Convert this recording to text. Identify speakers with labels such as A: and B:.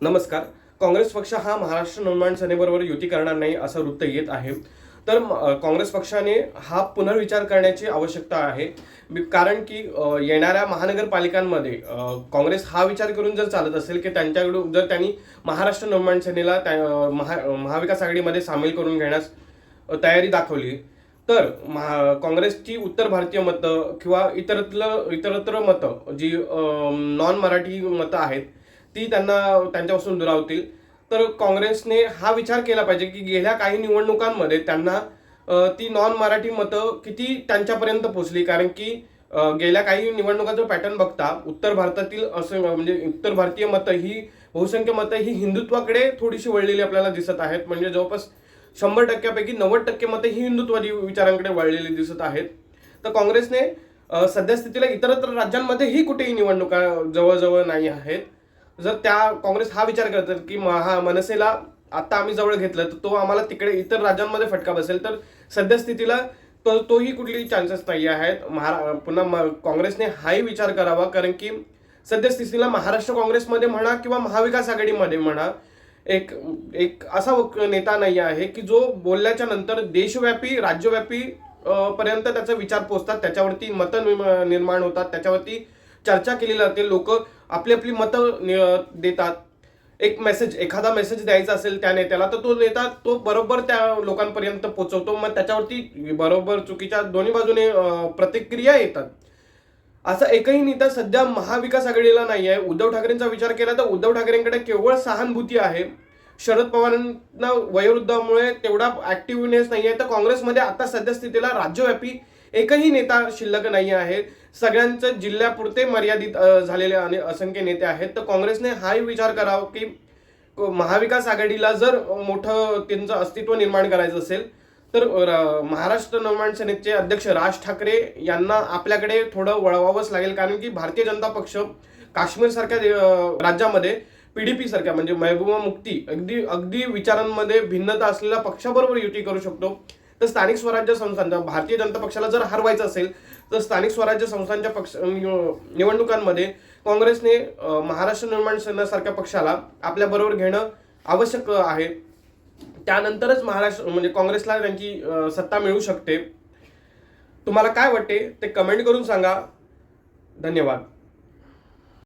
A: नमस्कार. काँग्रेस पक्ष हा महाराष्ट्र निर्माण सेनेबरोबर युती करणार नाही असं वृत्त येत आहे. तर काँग्रेस पक्षाने हा पुनर्विचार करण्याची आवश्यकता आहे. कारण की येणाऱ्या महानगरपालिकांमध्ये काँग्रेस हा विचार करून जर चालत असेल की त्यांच्याकडून जर त्यांनी महाराष्ट्र निर्माण सेनेला त्या महा महाविकास आघाडीमध्ये सामील करून घेण्यास तयारी दाखवली तर महा काँग्रेसची उत्तर भारतीय मतं किंवा इतरतलं इतरत्र मतं जी नॉन मराठी मतं आहेत ती त्यांना त्यांच्यापासून दुरावतील तर काँग्रेसने हा विचार केला पाहिजे की गेल्या काही निवडणुकांमध्ये त्यांना ती नॉन मराठी मतं किती त्यांच्यापर्यंत पोचली कारण की गेल्या काही निवडणुकांचं पॅटर्न बघता उत्तर भारतातील असं म्हणजे उत्तर भारतीय मतं ही बहुसंख्य मतं ही हिंदुत्वाकडे थोडीशी वळलेली आपल्याला दिसत आहेत. म्हणजे जवळपास शंभर टक्क्यापैकी नव्वद टक्के मतं ही हिंदुत्वादी विचारांकडे वळलेली दिसत आहेत. तर काँग्रेसने सद्यस्थितीला सध्या स्थितीला इतरत्र राज्यांमध्येही कुठेही निवडणुका जवळजवळ नाही आहेत. जर त्या काँग्रेस हा विचार करतात की महा मनसेला आता आम्ही जवळ घेतलं तर तो आम्हाला तिकडे इतर राज्यांमध्ये फटका बसेल तर सद्यस्थितीला तो तोही कुठलीही चान्सेस नाही आहेत. महारा पुन्हा म- काँग्रेसने हाही विचार करावा कारण की सद्यस्थितीला महाराष्ट्र काँग्रेसमध्ये म्हणा किंवा महाविकास आघाडीमध्ये म्हणा एक एक असा नेता नाही आहे की जो बोलल्याच्या नंतर देशव्यापी राज्यव्यापी पर्यंत त्याचा विचार पोचतात त्याच्यावरती मतं निर्माण होतात. त्याच्यावरती चर्चा केली जाते. लोक आपली आपली मतं देतात. एक मेसेज एखादा मेसेज द्यायचा असेल त्या नेत्याला तर तो नेता तो बरोबर त्या लोकांपर्यंत पोहोचवतो मग त्याच्यावरती बरोबर चुकीच्या दोन्ही बाजूने प्रतिक्रिया येतात. असा एकही नेता सध्या महाविकास आघाडीला नाही आहे उद्धव ठाकरेंचा विचार केला तर उद्धव ठाकरेंकडे केवळ सहानुभूती आहे. शरद पवारांना वयोवृद्धामुळे तेवढा ऍक्टिव्हनेस नाही आहे तर काँग्रेसमध्ये आता सध्या स्थितीला राज्यव्यापी एकही नेता शिल्लक नाही आहे. सगळ्यांचं जिल्ह्यापुरते मर्यादित झालेले आणि असंख्य नेते आहेत. तर काँग्रेसने हाही विचार करावा की महाविकास आघाडीला जर मोठं त्यांचं अस्तित्व निर्माण करायचं असेल तर महाराष्ट्र निर्माण सेनेचे अध्यक्ष राज ठाकरे यांना आपल्याकडे थोडं वळवावंच लागेल. कारण की भारतीय जनता पक्ष काश्मीर सारख्या राज्यामध्ये पीडीपी सारख्या म्हणजे महबूबा मुक्ती अगदी अगदी विचारांमध्ये भिन्नता असलेल्या पक्षाबरोबर युती करू शकतो. तर स्थानिक स्वराज्य संस्थांच्या भारतीय जनता पक्षाला जर हरवायचं असेल तर स्थानिक स्वराज्य संस्थांच्या पक्ष निव- निवडणुकांमध्ये काँग्रेसने महाराष्ट्र निर्माण सेनासारख्या पक्षाला आपल्याबरोबर घेणं आवश्यक आहे. त्यानंतरच महाराष्ट्र म्हणजे काँग्रेसला त्यांची सत्ता मिळू शकते. तुम्हाला काय वाटते? ते कमेंट करून सांगा. धन्यवाद.